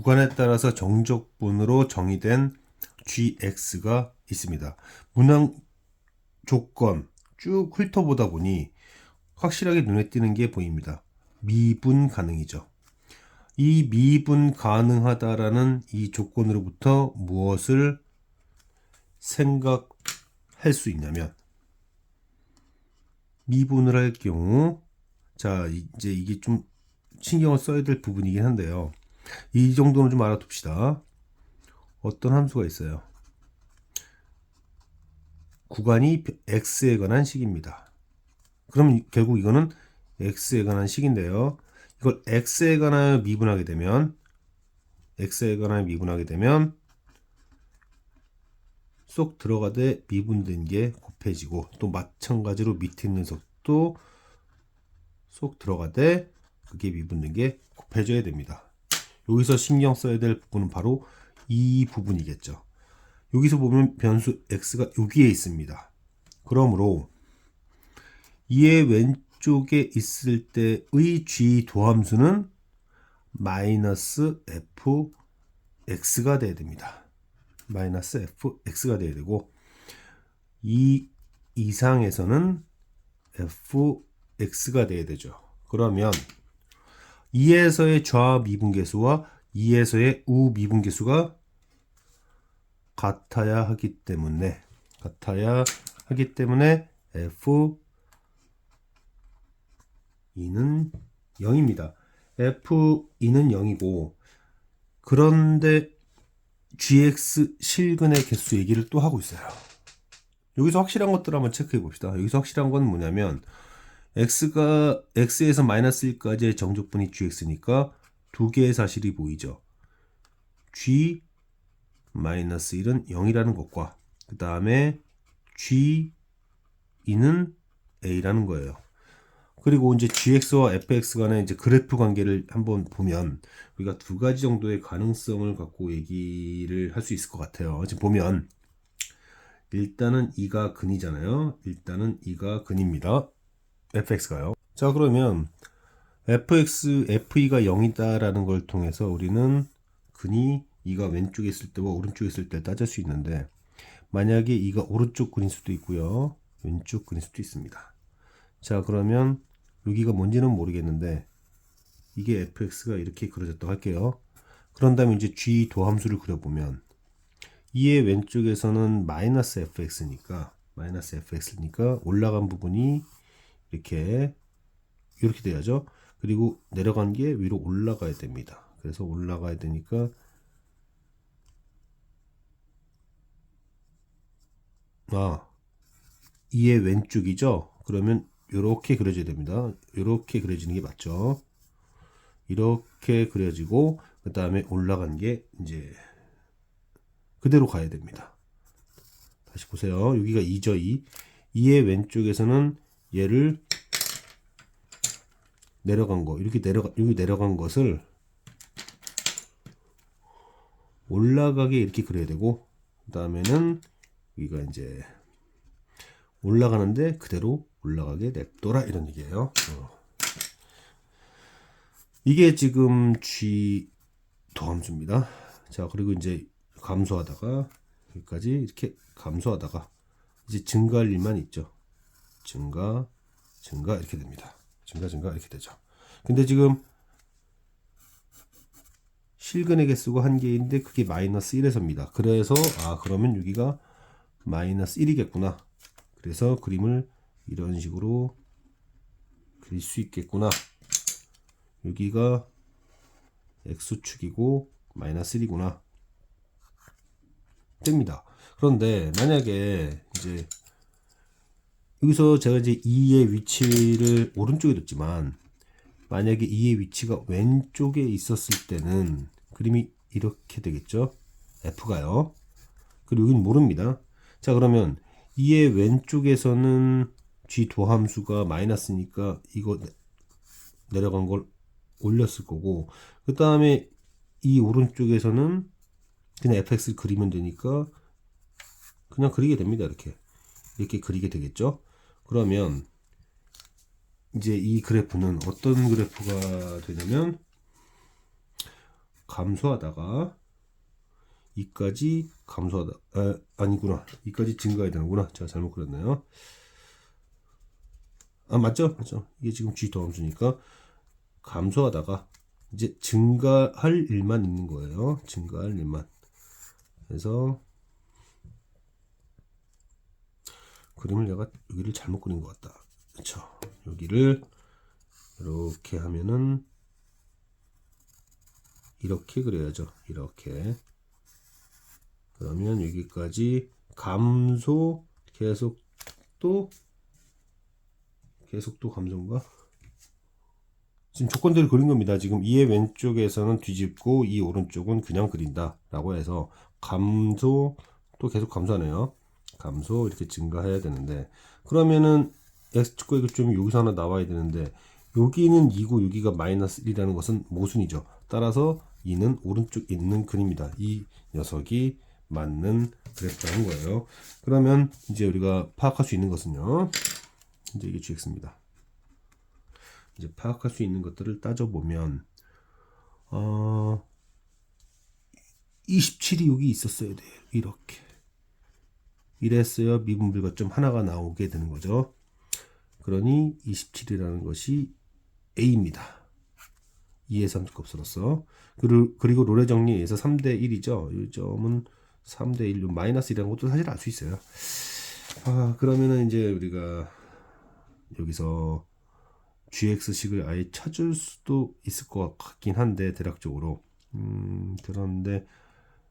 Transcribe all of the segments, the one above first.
구간에 따라서 정적분으로 정의된 gx가 있습니다. 문항 조건 쭉 훑어보다 보니 확실하게 눈에 띄는 게 보입니다. 미분 가능이죠. 이 미분 가능하다라는 이 조건으로부터 무엇을 생각할 수 있냐면 미분을 할 경우 자 이제 이게 좀 신경을 써야 될 부분이긴 한데요. 이 정도는 좀 알아둡시다. 어떤 함수가 있어요. 구간이 x에 관한 식입니다. 그럼 결국 이거는 x에 관한 식인데요. 이걸 x에 관하여 미분하게 되면 x에 관하여 미분하게 되면 쏙 들어가되 미분된 게 곱해지고 또 마찬가지로 밑에 있는 녀석도 쏙 들어가되 그게 미분된 게 곱해져야 됩니다. 여기서 신경 써야 될 부분은 바로 이 부분이겠죠. 여기서 보면 변수 x가 여기에 있습니다. 그러므로 이의 왼쪽에 있을 때의 g 도함수는 마이너스 f x가 돼야 됩니다. 마이너스 f x가 돼야 되고 이 이상에서는 f x가 돼야 되죠. 그러면 2에서의 좌 미분계수와 2에서의 우 미분계수가 같아야 하기 때문에 같아야 하기 때문에 f 2는 0입니다. f 2는 0이고 그런데 gx 실근의 개수 얘기를 또 하고 있어요. 여기서 확실한 것들 한번 체크해 봅시다. 여기서 확실한 건 뭐냐면 x가 x에서 마이너스 1까지의 정적분이 gx니까 두 개의 사실이 보이죠. g 마이너스 1은 0이라는 것과 그 다음에 g 2는 a라는 거예요. 그리고 이제 gx와 fx 간의 이제 그래프 관계를 한번 보면 우리가 두 가지 정도의 가능성을 갖고 얘기를 할 수 있을 것 같아요. 지금 보면 일단은 2가 근이잖아요. 일단은 2가 근입니다. Fx가요. 자 그러면 fx, fe가 0이다라는 걸 통해서 우리는 근이 2가 왼쪽에 있을 때와 오른쪽에 있을 때 따질 수 있는데 만약에 2가 오른쪽 근일 수도 있고요. 왼쪽 근일 수도 있습니다. 자 그러면 여기가 뭔지는 모르겠는데 이게 fx가 이렇게 그려졌다고 할게요. 그런 다음에 이제 g 도함수를 그려보면 2의 왼쪽에서는 마이너스 fx니까 마이너스 fx니까 올라간 부분이 이렇게 이렇게 돼야죠. 그리고 내려간 게 위로 올라가야 됩니다. 그래서 올라가야 되니까 아 2의 왼쪽이죠. 그러면 이렇게 그려져야 됩니다. 이렇게 그려지는 게 맞죠. 이렇게 그려지고 그 다음에 올라간 게 이제 그대로 가야 됩니다. 다시 보세요. 여기가 2죠. 2. 2의 왼쪽에서는 얘를 내려간 거 이렇게 내려가 여기 내려간 것을 올라가게 이렇게 그려야 되고 그 다음에는 여기가 이제 올라가는데 그대로 올라가게 냅둬라 이런 얘기예요. 어. 이게 지금 G 도함수입니다. 자 그리고 이제 감소하다가 여기까지 이렇게 감소하다가 이제 증가할 일만 있죠. 증가, 증가 이렇게 됩니다. 증가, 증가 이렇게 되죠. 근데 지금 실근의 개수가 한 개인데 그게 마이너스 1에서입니다. 그래서 아 그러면 여기가 마이너스 1이겠구나. 그래서 그림을 이런 식으로 그릴 수 있겠구나. 여기가 x축이고 마이너스 1이구나. 됩니다. 그런데 만약에 이제 여기서 제가 이제 2의 위치를 오른쪽에 뒀지만 만약에 2의 위치가 왼쪽에 있었을 때는 그림이 이렇게 되겠죠. F가요. 그리고 여기는 모릅니다. 자 그러면 2의 왼쪽에서는 G 도함수가 마이너스니까 이거 내려간 걸 올렸을 거고 그 다음에 이 오른쪽에서는 그냥 fx를 그리면 되니까 그냥 그리게 됩니다 이렇게 이렇게 그리게 되겠죠 그러면 이제 이 그래프는 어떤 그래프가 되냐면 감소하다가 이까지 감소하다 아, 아니구나. 이까지 증가해야 되는구나. 제가 잘못 그렸네요. 아 맞죠? 맞죠. 이게 지금 G 더함수니까 감소하다가 이제 증가할 일만 있는 거예요. 증가할 일만. 그래서 그림을 내가 여기를 잘못 그린 것 같다. 그렇죠 여기를 이렇게 하면은 이렇게 그려야죠. 이렇게. 그러면 여기까지 감소 계속 또 계속 또 감소인가? 지금 조건들을 그린 겁니다. 지금 이의 왼쪽에서는 뒤집고 이 오른쪽은 그냥 그린다 라고 해서 감소 또 계속 감소하네요 감소 이렇게 증가해야 되는데 그러면은 x축과 y축점이 여기서 하나 나와야 되는데 여기는 2고 여기가 마이너스 1이라는 것은 모순이죠. 따라서 2는 오른쪽 있는 그림이다. 이 녀석이 맞는 그래프라는 거예요. 그러면 이제 우리가 파악할 수 있는 것은요. 이제 이게 gx입니다. 이제 파악할 수 있는 것들을 따져보면 어 27이 여기 있었어야 돼요. 이렇게. 이랬어야 미분불가점 하나가 나오게 되는 거죠. 그러니 27이라는 것이 A입니다. 2의 3값으로서 그리고 롤의 정리에서 3대 1이죠. 이 점은 3대 1로 마이너스 1이라는 것도 사실 알 수 있어요. 아, 그러면은 이제 우리가 여기서 gx식을 아예 찾을 수도 있을 것 같긴 한데 대략적으로 음, 그런데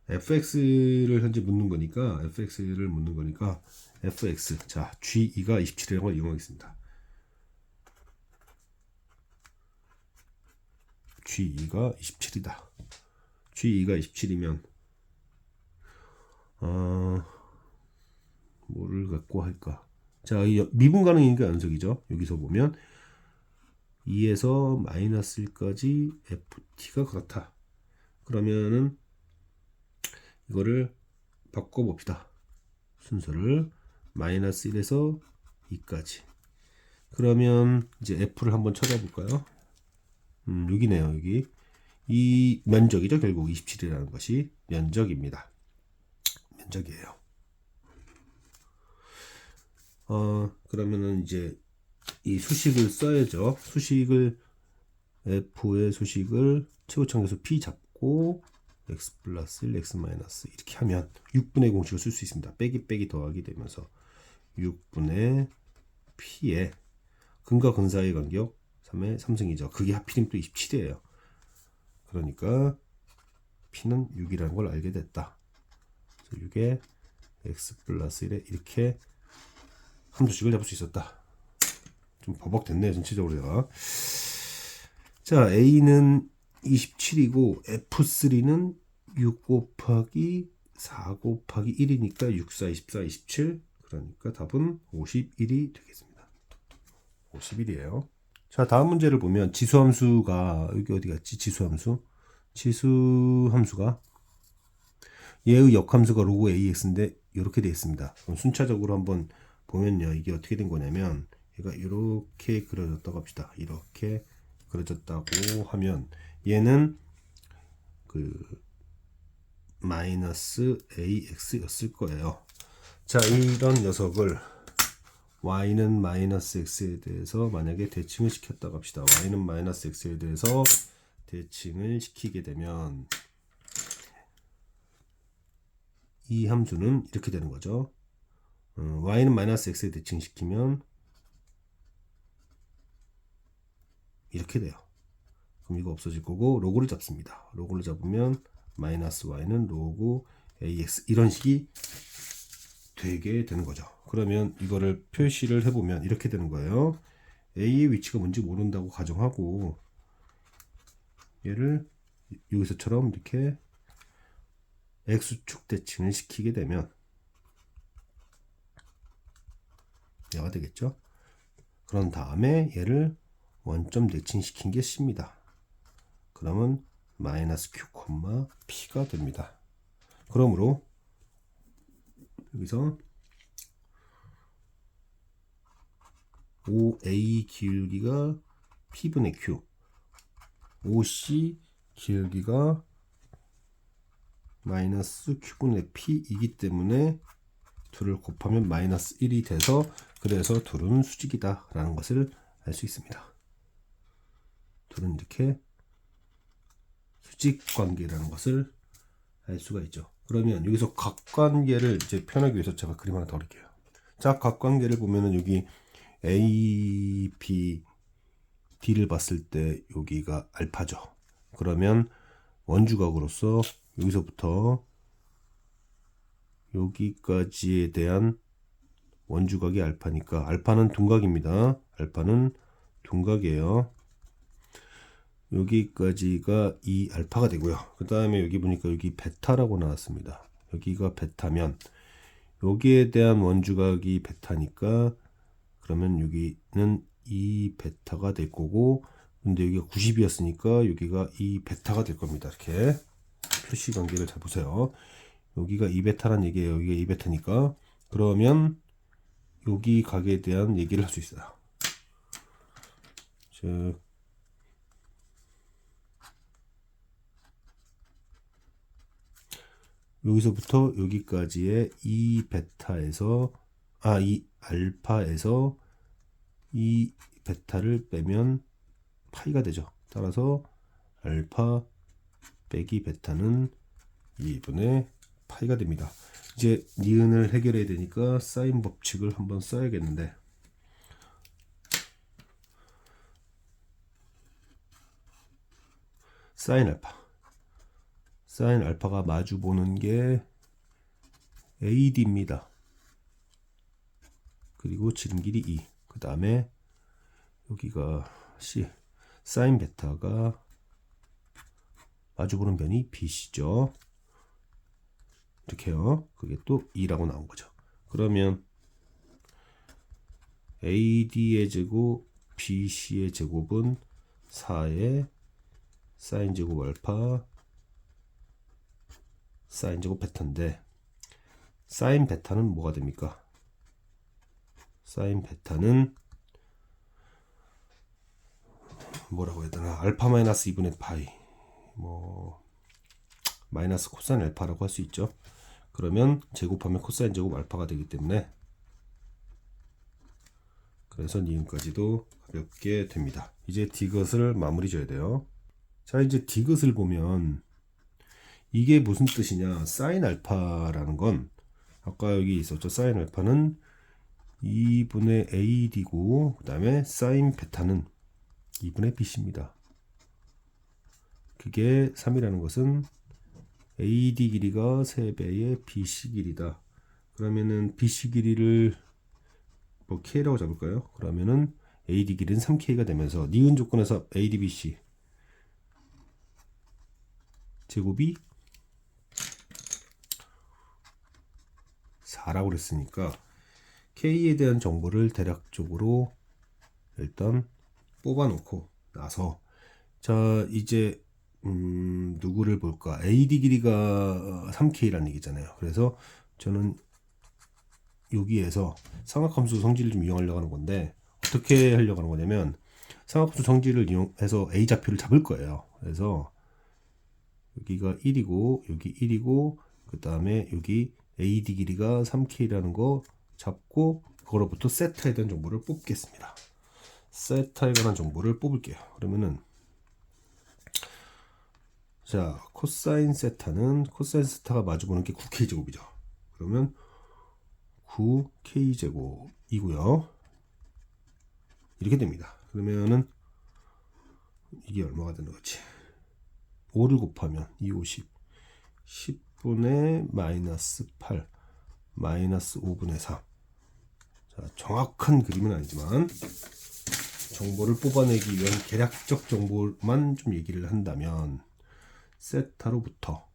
fx를 현재 묻는 거니까 fx를 묻는 거니까 fx 자 g2가 27이라는 걸 이용하겠습니다. G2가 27이다. G2가 27이면 어, 뭐를 갖고 할까? 자, 이 미분 가능이니까 연속이죠. 여기서 보면 2에서 마이너스 1까지 ft가 그렇다. 그러면은 이거를 바꿔봅시다. 순서를 마이너스 1에서 2까지. 그러면 이제 f를 한번 찾아볼까요? 음, 여기네요, 여기. 이 면적이죠, 결국 27이라는 것이 면적입니다. 면적이에요. 어, 그러면은 이제 이 수식을 써야죠. 수식을 f의 수식을 최고청에서 p 잡고 x 플러스 1, x 마이너스 이렇게 하면 6분의 공식을 쓸 수 있습니다. 빼기 빼기 더하기 되면서 6분의 p의 근과 근 사이의 간격 3의 3승이죠. 그게 하필이면 또 27이에요. 그러니까 p는 6이라는 걸 알게 됐다. 6에 x 플러스 1에 이렇게 함수식을 잡을 수 있었다. 좀 버벅됐네요. 전체적으로 제가. 자, a는 27이고 f3는 6 곱하기 4 곱하기 1이니까 6, 4, 24, 27 그러니까 답은 51이 되겠습니다. 51이에요. 자, 다음 문제를 보면 지수함수가 여기 어디 갔지? 지수함수. 지수함수가 얘의 역함수가 로그 AX인데 이렇게 되어 있습니다. 그럼 순차적으로 한번 보면요. 이게 어떻게 된 거냐면 얘가 이렇게 그려졌다고 합시다. 이렇게 그려졌다고 하면 얘는 그 마이너스 AX였을 거예요. 자, 이런 녀석을 y는 마이너스 x에 대해서 만약에 대칭을 시켰다고 합시다. y는 마이너스 x에 대해서 대칭을 시키게 되면 이 함수는 이렇게 되는 거죠. 어, y는 마이너스 x에 대칭시키면 이렇게 돼요. 그럼 이거 없어질 거고 로그를 잡습니다. 로그를 잡으면 마이너스 y는 로그 ax 이런 식이 되게 되는 거죠. 그러면 이거를 표시를 해보면 이렇게 되는 거예요. A의 위치가 뭔지 모른다고 가정하고 얘를 여기서처럼 이렇게 X축 대칭을 시키게 되면 얘가 되겠죠. 그런 다음에 얘를 원점 대칭시킨 게 C입니다. 그러면 마이너스 Q, P가 됩니다. 그러므로 여기서 OA 길기가 P분의 Q, OC 길기가 마이너스 q분의 p이기 때문에 둘을 곱하면 마이너스 1이 돼서 그래서 둘은 수직이다 라는 것을 알 수 있습니다. 둘은 이렇게 수직 관계라는 것을 알 수가 있죠. 그러면 여기서 각관계를 이제 표현하기 위해서 제가 그림 하나 더 그릴게요. 자, 각관계를 보면은 여기 A, B, D를 봤을 때 여기가 알파죠. 그러면 원주각으로서 여기서부터 여기까지에 대한 원주각이 알파니까 알파는 둔각입니다. 알파는 둔각이에요. 여기까지가 이 알파가 되고요. 그 다음에 여기 보니까 여기 베타라고 나왔습니다. 여기가 베타면 여기에 대한 원주각이 베타니까 그러면 여기는 이 베타가 될 거고 근데 여기가 90이었으니까 여기가 이 베타가 될 겁니다. 이렇게 표시 관계를 잘 보세요. 여기가 이 베타란 얘기예요. 여기가 이 베타니까 그러면 여기 각에 대한 얘기를 할 수 있어요. 즉 여기서부터 여기까지의 이 베타에서 아 이 알파에서 이 베타를 빼면 파이가 되죠. 따라서 알파 빼기 베타는 2분의 파이가 됩니다. 이제 니은을 해결해야 되니까 사인 법칙을 한번 써야겠는데 사인 알파 사인 알파가 마주 보는 게 AD입니다. 그리고 지름길이 2. 그 다음에 여기가 C. 사인 베타가 마주 보는 변이 BC죠. 이렇게요. 그게 또 2라고 나온 거죠. 그러면 AD의 제곱, BC의 제곱은 4의 사인 제곱 알파 사인 제곱 베타인데 사인 베타는 뭐가 됩니까? 사인 베타는 뭐라고 해야 되나 알파 마이너스 2분의 파이 뭐 마이너스 코사인 알파라고 할 수 있죠. 그러면 제곱하면 코사인 제곱 알파가 되기 때문에 그래서 니은까지도 가볍게 됩니다. 이제 디귿을 마무리 줘야 돼요. 자 이제 디귿을 보면 이게 무슨 뜻이냐 사인 알파라는 건 아까 여기 있었죠 사인 알파는 2분의 AD고 그 다음에 사인 베타는 2분의 BC입니다. 그게 3이라는 것은 AD 길이가 3배의 BC 길이다. 그러면은 BC 길이를 뭐 K라고 잡을까요? 그러면은 AD 길이는 3K가 되면서 니은 조건에서 AD BC 제곱이 4라고 그랬으니까 K에 대한 정보를 대략적으로 일단 뽑아놓고 나서 자 이제 음, 누구를 볼까? AD 길이가 3K라는 얘기잖아요. 그래서 저는 여기에서 삼각함수 성질을 좀 이용하려고 하는 건데 어떻게 하려고 하는 거냐면 삼각함수 성질을 이용해서 A 좌표를 잡을 거예요. 그래서 여기가 1이고 여기 1이고 그 다음에 여기 AD 길이가 3K라는 거 잡고 그거로부터 세타에 대한 정보를 뽑겠습니다. 세타에 관한 정보를 뽑을게요. 그러면은 자 코사인 세타는 코사인 세타가 마주보는 게 9K 제곱이죠. 그러면 9K 제곱이고요. 이렇게 됩니다. 그러면은 이게 얼마가 되는 거지? 5를 곱하면 2, 50 10분의 마이너스 8 마이너스 5분의 4 자, 정확한 그림은 아니지만 정보를 뽑아내기 위한 계략적 정보만 좀 얘기를 한다면 세타로부터.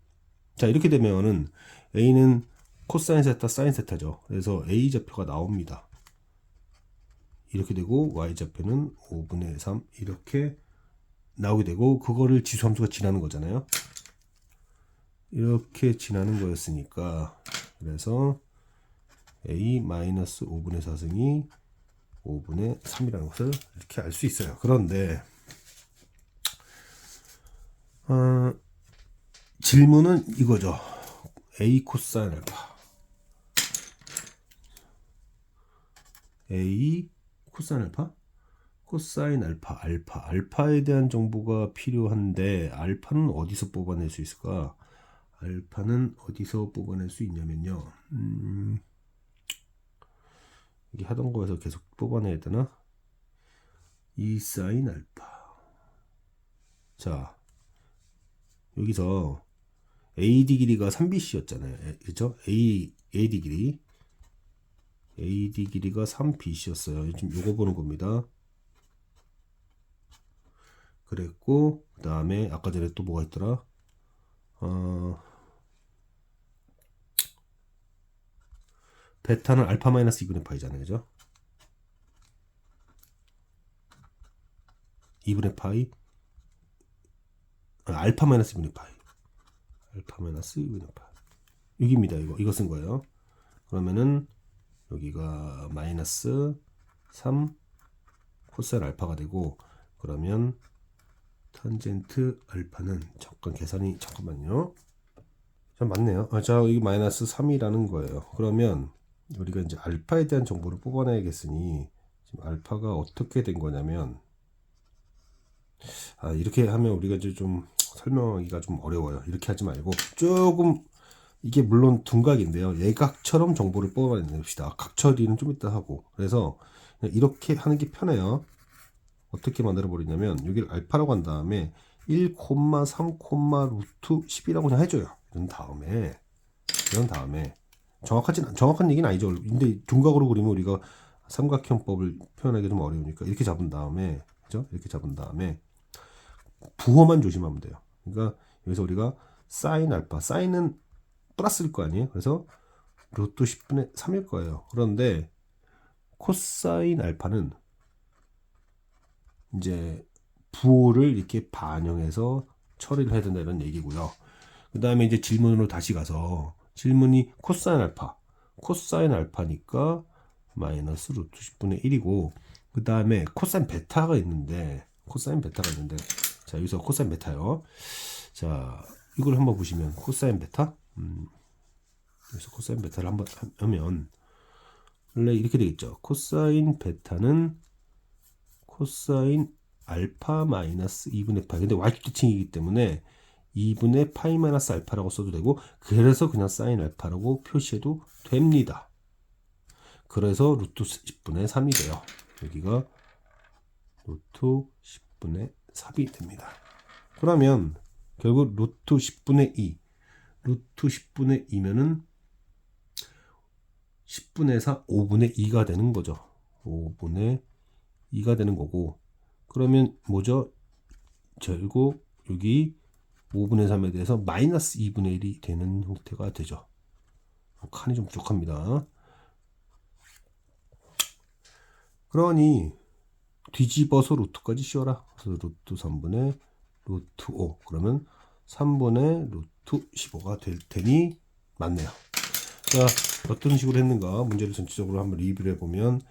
자 이렇게 되면은 A는 코사인 세타 사인 세타죠. 그래서 A 좌표가 나옵니다. 이렇게 되고 Y 좌표는 5분의 3 이렇게 나오게 되고 그거를 지수함수가 지나는 거잖아요 이렇게 지나는 거였으니까 그래서 A 마이너스 5분의 4승이 5분의 3이라는 것을 이렇게 알 수 있어요. 그런데 어, 질문은 이거죠. A 코사인 알파 A 코사인 알파 코사인 알파 알파 알파에 대한 정보가 필요한데 알파는 어디서 뽑아낼 수 있을까? 알파는 어디서 뽑아낼 수 있냐면요. 음, 이게 하던 거에서 계속 뽑아내야 되나? 이 사인 알파. 자, 여기서 AD 길이가 3BC였잖아요. 그죠? A, AD 길이. AD 길이가 3BC였어요. 지금 요거 보는 겁니다. 그랬고, 그 다음에 아까 전에 또 뭐가 있더라? 어, 베타는 알파 마이너스 2분의 파이잖아요. 그죠? 2분의 파이 아, 알파 마이너스 2분의 파이 알파 마이너스 2분의 파이 여기입니다. 이거 이거 쓴 거예요. 그러면은 여기가 마이너스 3 코사인 알파가 되고 그러면 탄젠트 알파는 잠깐 계산이 잠깐만요. 자 맞네요. 아, 자 여기 마이너스 3이라는 거예요. 그러면 우리가 이제 알파에 대한 정보를 뽑아내야겠으니 지금 알파가 어떻게 된 거냐면 아, 이렇게 하면 우리가 이제 좀 설명하기가 좀 어려워요. 이렇게 하지 말고 조금 이게 물론 둔각인데요. 예각처럼 정보를 뽑아냅시다. 각 처리는 좀 이따 하고 그래서 이렇게 하는 게 편해요. 어떻게 만들어 버리냐면 여기를 알파라고 한 다음에 1,3, 루트 10이라고 그냥 해줘요. 이런 다음에 이런 다음에 정확하진 않- 정확한 얘기는 아니죠. 근데 둔각으로 그리면 우리가 삼각형법을 표현하기 좀 어려우니까 이렇게 잡은 다음에 그죠? 이렇게 잡은 다음에 부호만 조심하면 돼요. 그러니까 여기서 우리가 사인 알파, 사인은 플러스일 거 아니에요? 그래서 루트 10분의 3일 거예요. 그런데 코사인 알파는 이제 부호를 이렇게 반영해서 처리를 해야 된다 이런 얘기고요. 그 다음에 이제 질문으로 다시 가서 질문이 코사인 알파, 코사인 알파니까 마이너스 루트 10분의 1이고 그 다음에 코사인 베타가 있는데 코사인 베타가 있는데 자 여기서 코사인 베타요. 자 이걸 한번 보시면 코사인 베타 음, 여기서 코사인 베타를 한번 하- 하면 원래 이렇게 되겠죠. 코사인 베타는 코사인 알파 마이너스 2분의 파이. 근데 y축 대칭이기 때문에 2분의 파이 마이너스 알파라고 써도 되고 그래서 그냥 사인 알파라고 표시해도 됩니다. 그래서 루트 10분의 3이 돼요. 여기가 루트 10분의 3이 됩니다. 그러면 결국 루트 10분의 2 루트 10분의 2면은 10분의 4 5분의 2가 되는 거죠. 5분의 2가 되는 거고 그러면 뭐죠? 결국 여기 5분의 3에 대해서 마이너스 2분의 1이 되는 형태가 되죠. 칸이 좀 부족합니다. 그러니 뒤집어서 루트까지 씌워라. 그래서 루트 3분의 루트 5 그러면 3분의 루트 15가 될 테니 맞네요. 자 어떤 식으로 했는가 문제를 전체적으로 한번 리뷰를 해보면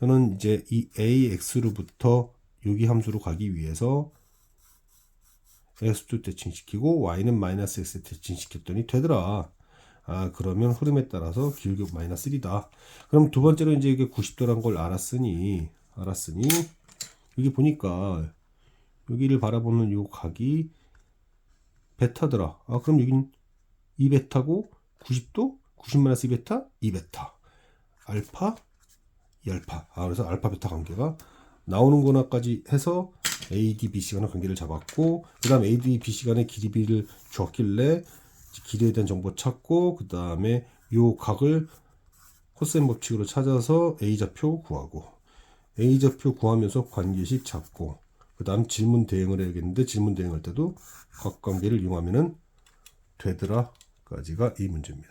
저는 이제 이 ax로부터 여기 함수로 가기 위해서 x도 대칭시키고 y는 마이너스 x 대칭시켰더니 되더라. 아 그러면 흐름에 따라서 기울기 마이너스 1이다. 그럼 두 번째로 이제 이게 90도란 걸 알았으니 알았으니 여기 보니까 여기를 바라보는 요 각이 베타더라. 아 그럼 여긴 2베타고 90도 90 마이너스 2베타 2베타 알파 2알파. 아 그래서 알파 베타 관계가 나오는 거나까지 해서 AD, BC 간의 관계를 잡았고 그 다음 AD, BC 간의 길이비를 줬길래 길이에 대한 정보 찾고 그 다음에 요 각을 코사인 법칙으로 찾아서 A좌표 구하고 A좌표 구하면서 관계식 잡고 그 다음 질문 대응을 해야겠는데 질문 대응할 때도 각 관계를 이용하면은 되더라까지가 이 문제입니다.